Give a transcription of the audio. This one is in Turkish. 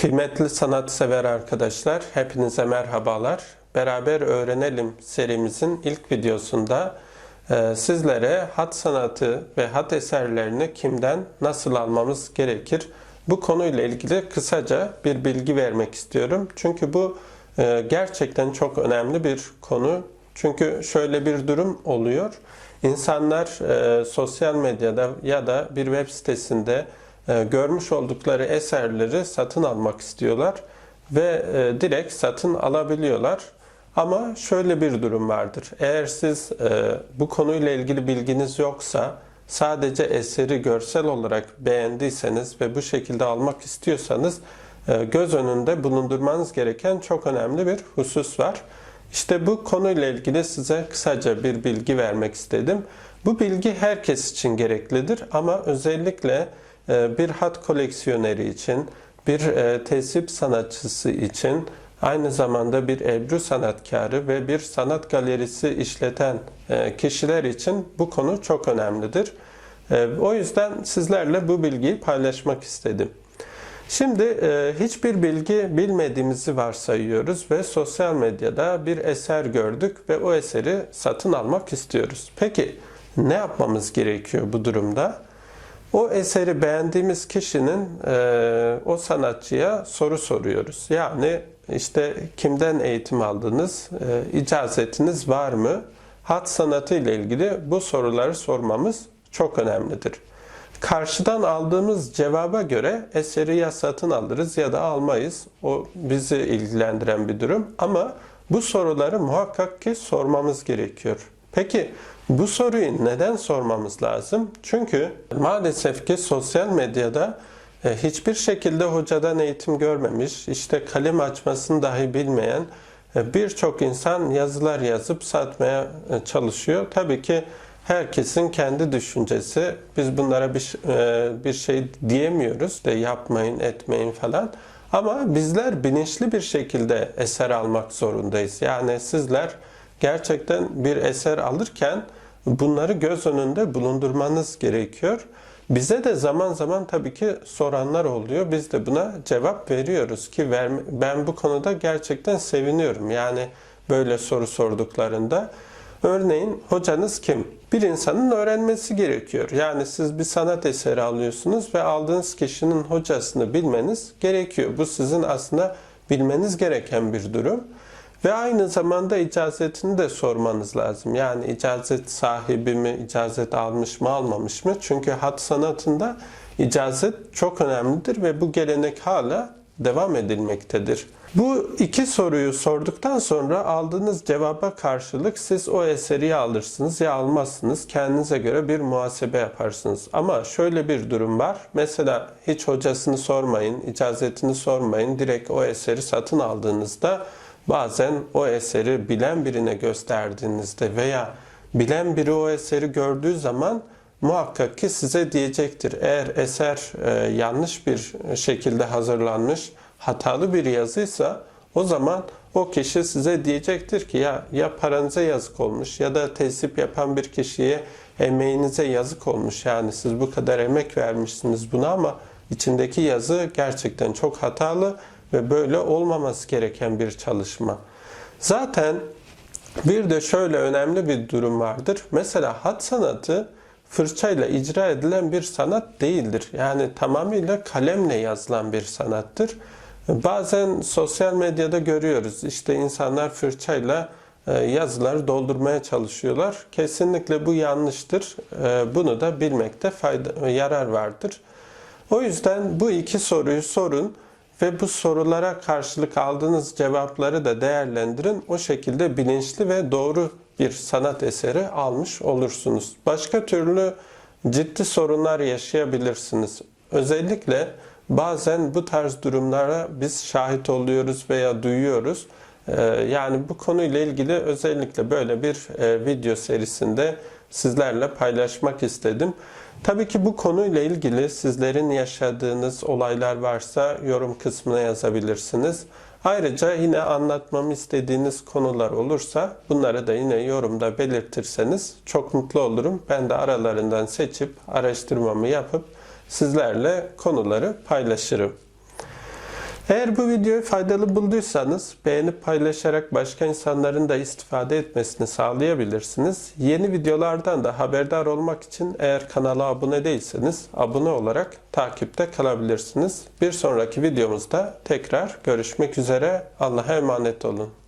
Kıymetli sanatsever arkadaşlar, hepinize merhabalar. Beraber Öğrenelim serimizin ilk videosunda e, sizlere hat sanatı ve hat eserlerini kimden nasıl almamız gerekir? Bu konuyla ilgili kısaca bir bilgi vermek istiyorum. Çünkü bu e, gerçekten çok önemli bir konu. Çünkü şöyle bir durum oluyor. İnsanlar e, sosyal medyada ya da bir web sitesinde görmüş oldukları eserleri satın almak istiyorlar ve e, direkt satın alabiliyorlar. Ama şöyle bir durum vardır. Eğer siz e, bu konuyla ilgili bilginiz yoksa sadece eseri görsel olarak beğendiyseniz ve bu şekilde almak istiyorsanız e, göz önünde bulundurmanız gereken çok önemli bir husus var. İşte bu konuyla ilgili size kısaca bir bilgi vermek istedim. Bu bilgi herkes için gereklidir ama özellikle e, bir hat koleksiyoneri için, bir e, tesip sanatçısı için, aynı zamanda bir ebru sanatkarı ve bir sanat galerisi işleten e, kişiler için bu konu çok önemlidir. O yüzden sizlerle bu bilgiyi paylaşmak istedim. Şimdi e, hiçbir bilgi bilmediğimizi varsayıyoruz ve sosyal medyada bir eser gördük ve o eseri satın almak istiyoruz. Peki ne yapmamız gerekiyor bu durumda? O eseri beğendiğimiz kişinin e, o sanatçıya soru soruyoruz. Yani işte kimden eğitim aldınız, e, icazetiniz var mı? Hat sanatı ile ilgili bu soruları sormamız çok önemlidir. Karşıdan aldığımız cevaba göre eseri ya satın alırız ya da almayız. O bizi ilgilendiren bir durum. Ama bu soruları muhakkak ki sormamız gerekiyor. Peki bu soruyu neden sormamız lazım? Çünkü maalesef ki sosyal medyada e, hiçbir şekilde hocadan eğitim görmemiş, işte kalem açmasını dahi bilmeyen e, birçok insan yazılar yazıp satmaya e, çalışıyor. Tabii ki herkesin kendi düşüncesi. Biz bunlara bir, bir şey diyemiyoruz de yapmayın, etmeyin falan. Ama bizler bilinçli bir şekilde eser almak zorundayız. Yani sizler gerçekten bir eser alırken bunları göz önünde bulundurmanız gerekiyor. Bize de zaman zaman tabii ki soranlar oluyor. Biz de buna cevap veriyoruz ki ben bu konuda gerçekten seviniyorum. Yani böyle soru sorduklarında. Örneğin hocanız kim? Bir insanın öğrenmesi gerekiyor. Yani siz bir sanat eseri alıyorsunuz ve aldığınız kişinin hocasını bilmeniz gerekiyor. Bu sizin aslında bilmeniz gereken bir durum. Ve aynı zamanda icazetini de sormanız lazım. Yani icazet sahibi mi, icazet almış mı, almamış mı? Çünkü hat sanatında icazet çok önemlidir ve bu gelenek hala devam edilmektedir. Bu iki soruyu sorduktan sonra aldığınız cevaba karşılık siz o eseri alırsınız ya almazsınız. Kendinize göre bir muhasebe yaparsınız. Ama şöyle bir durum var. Mesela hiç hocasını sormayın, icazetini sormayın. Direkt o eseri satın aldığınızda bazen o eseri bilen birine gösterdiğinizde veya bilen biri o eseri gördüğü zaman muhakkak ki size diyecektir. Eğer eser e, yanlış bir şekilde hazırlanmış, hatalı bir yazıysa o zaman o kişi size diyecektir ki ya ya paranıza yazık olmuş ya da tesip yapan bir kişiye emeğinize yazık olmuş. Yani siz bu kadar emek vermişsiniz buna ama içindeki yazı gerçekten çok hatalı ve böyle olmaması gereken bir çalışma. Zaten bir de şöyle önemli bir durum vardır. Mesela hat sanatı fırçayla icra edilen bir sanat değildir. Yani tamamıyla kalemle yazılan bir sanattır. Bazen sosyal medyada görüyoruz. İşte insanlar fırçayla e, yazıları doldurmaya çalışıyorlar. Kesinlikle bu yanlıştır. E, bunu da bilmekte fayda, yarar vardır. O yüzden bu iki soruyu sorun ve bu sorulara karşılık aldığınız cevapları da değerlendirin. O şekilde bilinçli ve doğru bir sanat eseri almış olursunuz. Başka türlü ciddi sorunlar yaşayabilirsiniz. Özellikle bazen bu tarz durumlara biz şahit oluyoruz veya duyuyoruz. Ee, yani bu konuyla ilgili özellikle böyle bir e, video serisinde sizlerle paylaşmak istedim. Tabii ki bu konuyla ilgili sizlerin yaşadığınız olaylar varsa yorum kısmına yazabilirsiniz. Ayrıca yine anlatmamı istediğiniz konular olursa bunları da yine yorumda belirtirseniz çok mutlu olurum. Ben de aralarından seçip araştırmamı yapıp sizlerle konuları paylaşırım. Eğer bu videoyu faydalı bulduysanız beğenip paylaşarak başka insanların da istifade etmesini sağlayabilirsiniz. Yeni videolardan da haberdar olmak için eğer kanala abone değilseniz abone olarak takipte kalabilirsiniz. Bir sonraki videomuzda tekrar görüşmek üzere. Allah'a emanet olun.